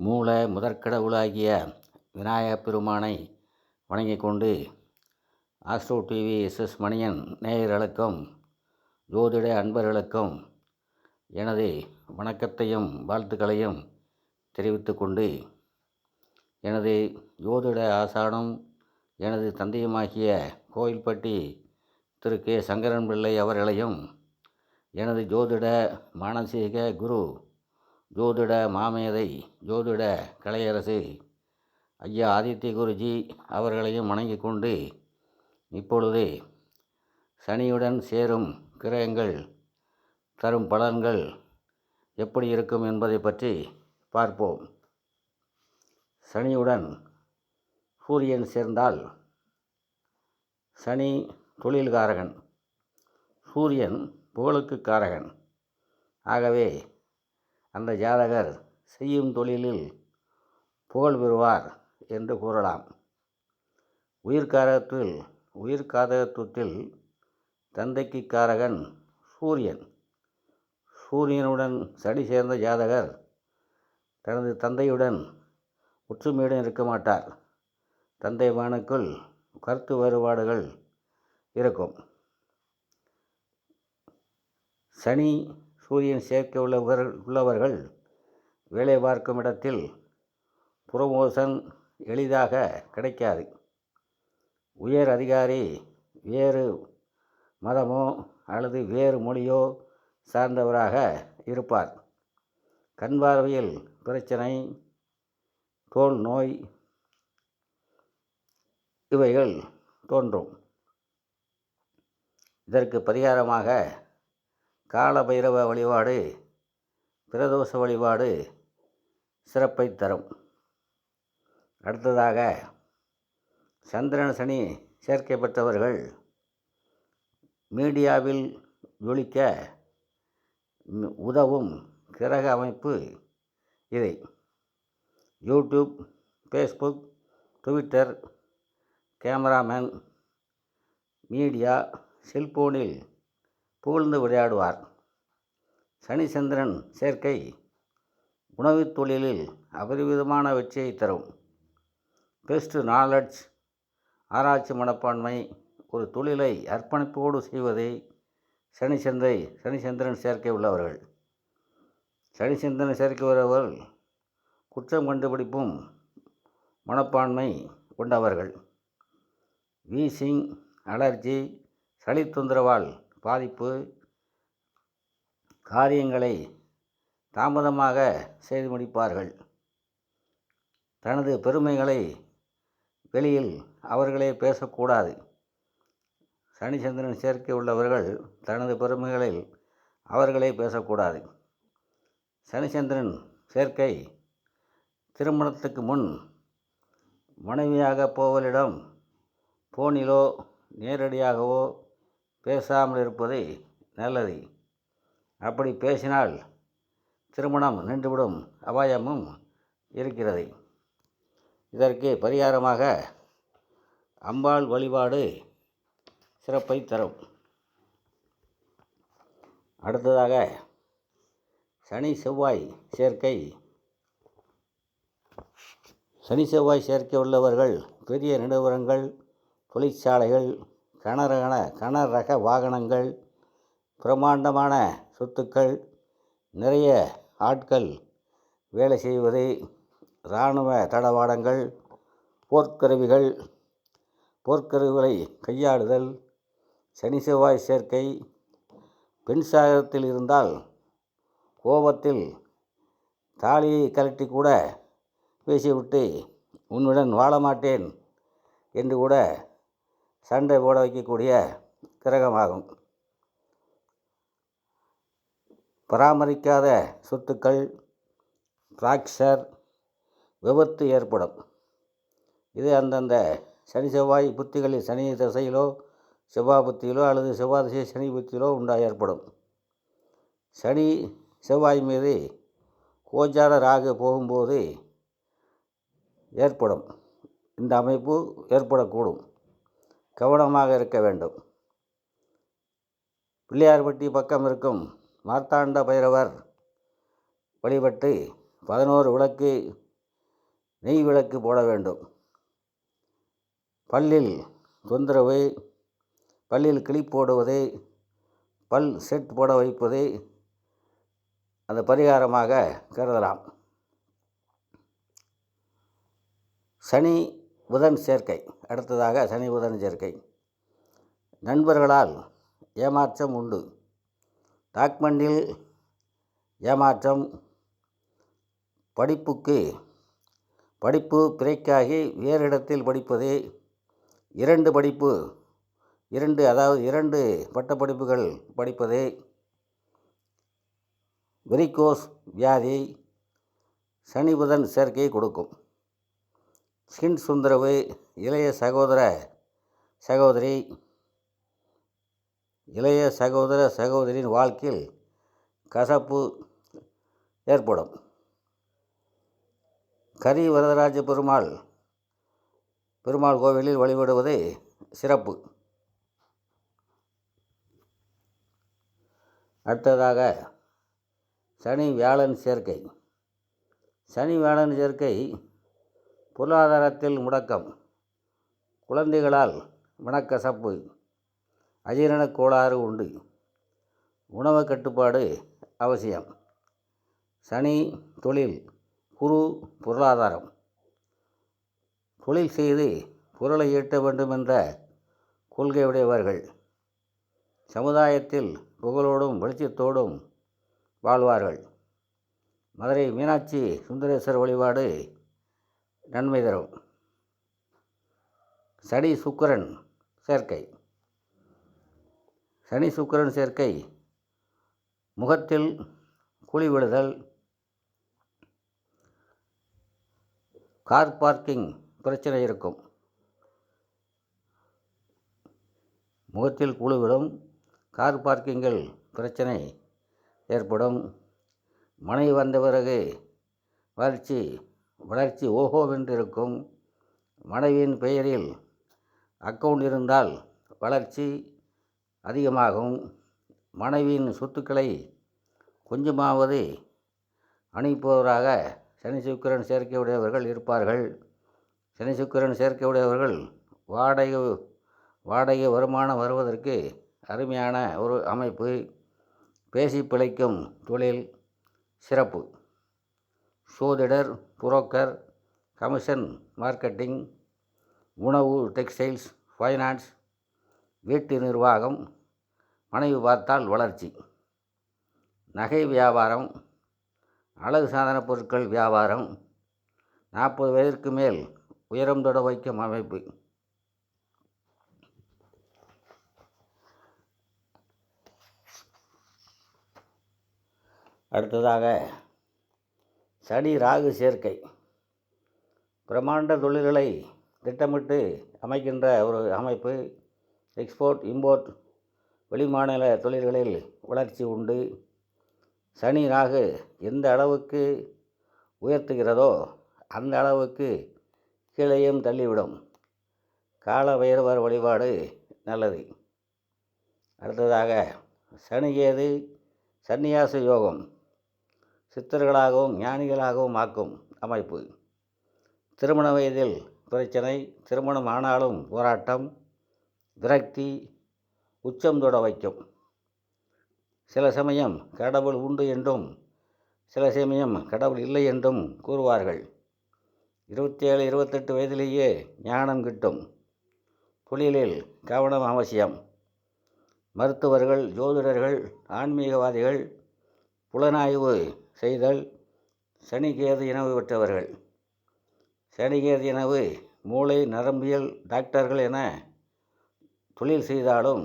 மூல முதற்கடவுளாகிய விநாயகப் பெருமானை வணங்கிக் கொண்டு ஆஸ்ட்ரோ டிவி எஸ்எஸ் மணியன் நேயர்களுக்கும் ஜோதிட அன்பர்களுக்கும் எனது வணக்கத்தையும் வாழ்த்துக்களையும் தெரிவித்து கொண்டு எனது ஜோதிட ஆசானும் எனது தந்தையுமாகிய கோயில்பட்டி திரு. கே. சங்கரன் பிள்ளை அவர்களையும் எனது ஜோதிட மானசீக குரு ஜோதிட மாமேதை ஜோதிட கலையரசு ஐயா ஆதித்ய குருஜி அவர்களையும் வணங்கிக் கொண்டு இப்பொழுது சனியுடன் சேரும் கிரகங்கள் தரும் பலன்கள் எப்படி இருக்கும் என்பதை பற்றி பார்ப்போம். சனியுடன் சூரியன் சேர்ந்தால் சனி தொழில்காரகன் சூரியன் புகழுக்கு காரகன். ஆகவே அந்த ஜாதகர் செய்யும் தொழிலில் புகழ் பெறுவார் என்று கூறலாம். உயிர்காரகத்தில் உயிர்காரகத்துவத்தில் தந்தைக்கு காரகன் சூரியன். சூரியனுடன் சனி சேர்ந்த ஜாதகர் தனது தந்தையுடன் ஒற்றுமையுடன் இருக்க மாட்டார். தந்தை மகனுக்குள் கருத்து வேறுபாடுகள் இருக்கும். சனி சூரியன் சேர்க்கை உள்ளவர் உள்ளவர்கள் வேலை பார்க்கும் இடத்தில் புரமோஷன் எளிதாக கிடைக்காது. உயர் அதிகாரி வேறு மதமோ அல்லது வேறு மொழியோ சார்ந்தவராக இருப்பார். கண் பார்வையில் பிரச்சனை தோல் நோய் இவைகள் தோன்றும். இதற்கு பரிகாரமாக கால பைரவ வழிபாடு பிரதோஷ வழிபாடு சிறப்பை தரும். அடுத்ததாக சந்திரன் சனி சேர்க்கை பெற்றவர்கள் மீடியாவில் ஜொலிக்க உதவும் கிரக அமைப்பு இதை. YouTube Facebook Twitter cameraman media செல்போனில் புகழ்ந்து விளையாடுவார். சனி சந்திரன் சேர்க்கை உணவுத் தொழிலில் அபரிவிதமான வெற்றியை தரும். பெஸ்ட் நாலெட்ஜ் ஆராய்ச்சி மனப்பான்மை ஒரு தொழிலை அர்ப்பணிப்போடு செய்வதே சனிச்சந்தை சனிச்சந்திரன் சேர்க்கை உள்ளவர்கள். சனிச்சந்திரன் சேர்க்கை உள்ளவர்கள் குற்றம் கண்டுபிடிப்பும் மனப்பான்மை கொண்டவர்கள். வீசிங் அலர்ஜி சளி தொந்தரவால் பாதிப்பு காரியங்களை தாமதமாக செய்து முடிப்பார்கள். தனது பெருமைகளை வெளியில் அவர்களே பேசக்கூடாது. சனிச்சந்திரன் சேர்க்கை உள்ளவர்கள் தனது பெருமைகளில் அவர்களே பேசக்கூடாது. சனிச்சந்திரன் சேர்க்கை திருமணத்துக்கு முன் மனைவியாக போவலிடம் ஃபோனிலோ நேரடியாகவோ பேசாமல் இருப்பது நல்லது. அப்படி பேசினால் திருமணம் நின்றுவிடும் அபாயமும் இருக்கிறது. இதற்கு பரிகாரமாக அம்பாள் வழிபாடு சிறப்பை தரும். அடுத்ததாக சனி செவ்வாய் சேர்க்கை. சனி செவ்வாய் சேர்க்கை உள்ளவர்கள் பெரிய நிறுவனங்கள் தொழிற்சாலைகள் கனரகன கனரக வாகனங்கள் பிரம்மாண்டமான சொத்துக்கள் நிறைய ஆட்கள் வேலை செய்வது இராணுவ தளவாடங்கள் போர்க்கருவிகள் போர்க்கருவிகளை கையாளுதல் சனி செவ்வாய் சேர்க்கை பெண் சாகரத்தில் இருந்தால் கோபத்தில் தாலியை கழட்டி கூட பேசிவிட்டு உன்னுடன் வாழ மாட்டேன் என்று கூட சண்டை போட வைக்கக்கூடிய கிரகமாகும். பராமரிக்காத சொத்துக்கள் ஃப்ராக்சர் விபத்து ஏற்படும். இது அந்தந்த சனி செவ்வாய் புத்திகளில் சனி திசையிலோ செவ்வாய் புத்தியிலோ அல்லது செவ்வாய் திசை சனி புத்தியிலோ உண்டாக ஏற்படும். சனி செவ்வாய் மீது கோச்சார ராகு போகும்போது ஏற்படும். இந்த அமைப்பு ஏற்படக்கூடும். கவனமாக இருக்க வேண்டும். பிள்ளையார்பட்டி பக்கம் இருக்கும் மார்த்தாண்ட பைரவர் வழிபட்டு பதினோரு விளக்கு நெய் விளக்கு போட வேண்டும். பல்லில் தொந்தரவு பல்லில் கிளிப் போடுவது பல் செட் போட வைப்பது அந்த பரிகாரமாக கருதலாம். சனி புதன் சேர்க்கை அடுத்ததாக சனி புதன் சேர்க்கை. நண்பர்களால் ஏமாற்றம் உண்டு. டாக்மண்டில் ஏமாற்றம் படிப்புக்கு படிப்பு பிறைக்காகி வேறு இடத்தில் படிப்பதே இரண்டு படிப்பு இரண்டு அதாவது இரண்டு பட்டப்படிப்புகள் படிப்பது வெரிகோஸ் வியாதி சனி புதன் சேர்க்கையை கொடுக்கும். ஸ்கின் சுந்தரவு இளைய சகோதர சகோதரி இளைய சகோதர சகோதரியின் வாழ்க்கையில் கசப்பு ஏற்படும். கரி வரதராஜ பெருமாள் பெருமாள் கோவிலில் வழிபடுவது சிறப்பு. அடுத்ததாக சனி வியாழன் சேர்க்கை. சனி வியாழன் சேர்க்கை பொருளாதாரத்தில் முடக்கம். குழந்தைகளால் மனக்கசப்பு. அஜீரணக் கோளாறு உண்டு. உணவு கட்டுப்பாடு அவசியம். சனி தொழில் குரு பொருளாதாரம். தொழில் செய்து பொருளை ஈட்ட வேண்டும் என்ற கொள்கையுடையவர்கள். சமுதாயத்தில் புகழோடும் வெளிச்சத்தோடும் வாழ்வார்கள். மதுரை மீனாட்சி சுந்தரேஸ்வரர் வழிபாடு நன்மை தரும். சனி சுக்கரன் சேர்க்கை. சனி சுக்கிரன் சேர்க்கை. முகத்தில் குழி விழுதல். கார் பார்க்கிங் பிரச்சனை இருக்கும். முகத்தில் குழி விடும் கார் பார்க்கிங்கில் பிரச்சனை ஏற்படும். மனைவி வந்த பிறகு வளர்ச்சி வளர்ச்சி ஓஹோவென்றிருக்கும் மனைவியின் பெயரில் அக்கவுண்ட் இருந்தால் வளர்ச்சி அதிகமாகும். மனைவியின் சொத்துக்களை கொஞ்சமாவது அணிப்பவராக சனி சுக்கிரன் சேர்க்கையுடையவர்கள் இருப்பார்கள். சனி சுக்கிரன் சேர்க்கையுடையவர்கள் வாடகை வாடகை வருமானம் வருவதற்கு அருமையான ஒரு அமைப்பு. பேசி பிழைக்கும் தொழில் சிறப்பு. சோதிடர் புரோக்கர் கமிஷன் மார்க்கெட்டிங் உணவு டெக்ஸ்டைல்ஸ் ஃபைனான்ஸ் வீட்டு நிர்வாகம் மனைவி பார்த்தால் வளர்ச்சி நகை வியாபாரம் அழகு சாதன பொருட்கள் வியாபாரம் நாற்பது வயதிற்கு மேல் உயரம் தொட வைக்கும் அமைப்பு. அடுத்ததாக சனி ராகு சேர்க்கை. பிரம்மாண்ட தொழில்களை திட்டமிட்டு அமைக்கின்ற ஒரு அமைப்பு எக்ஸ்போர்ட் இம்போர்ட் வெளிமாநில தொழில்களில் வளர்ச்சி உண்டு. சனி ராகு எந்த அளவுக்கு உயர்த்துகிறதோ அந்த அளவுக்கு கீழேயும் தள்ளிவிடும். கால வைரவர் வழிபாடு நல்லது. அடுத்ததாக சனிகேது சன்னியாச யோகம். சித்தர்களாகவும் ஞானிகளாகவும் ஆக்கும் அமைப்பு. திருமண வயதில் பிரச்சனை திருமணம் ஆனாலும் போராட்டம் விரக்தி உச்சம் தொட வைக்கும். சில சமயம் கடவுள் உண்டு என்றும் சில சமயம் கடவுள் இல்லை என்றும் கூறுவார்கள். இருபத்தேழு இருபத்தெட்டு வயதிலேயே ஞானம் கிட்டும். தொழிலில் கவனம் அவசியம். மருத்துவர்கள் ஜோதிடர்கள் ஆன்மீகவாதிகள் புலனாய்வு செய்தல் சனிகேது இனவு பெற்றவர்கள். சனிகேது இனவு மூளை நரம்பியல் டாக்டர்கள் என தொழில் செய்தாலும்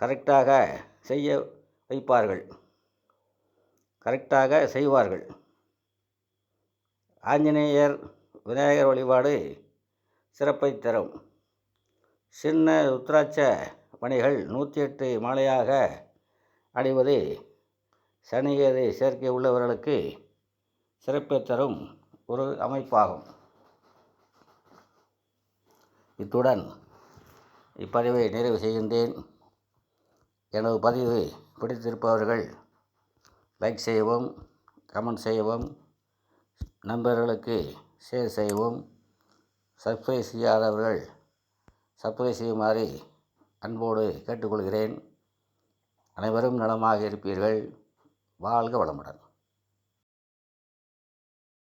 கரெக்டாக செய்ய வைப்பார்கள். கரெக்டாக செய்வார்கள். ஆஞ்சநேயர் விநாயகர் வழிபாடு சிறப்பை தரும். சின்ன ருத்ராட்ச பணிகள் நூற்றி எட்டு மாலையாக அடைவது சனியேறு சேர்க்கை உள்ளவர்களுக்கு சிறப்பை தரும் ஒரு அமைப்பாகும். இத்துடன் இப்பதிவை நிறைவு செய்கின்றேன். எனது பதிவு பிடித்திருப்பவர்கள் லைக் செய்யவும் கமெண்ட் செய்யவும் நண்பர்களுக்கு ஷேர் செய்யவும் சப்ஸ்கிரைப் செய்யாதவர்கள் சப்ஸ்கிரைப் செய்யுமாறு அன்போடு கேட்டுக்கொள்கிறேன். அனைவரும் நலமாக இருப்பீர்கள். வாழ்க வளமுடன்.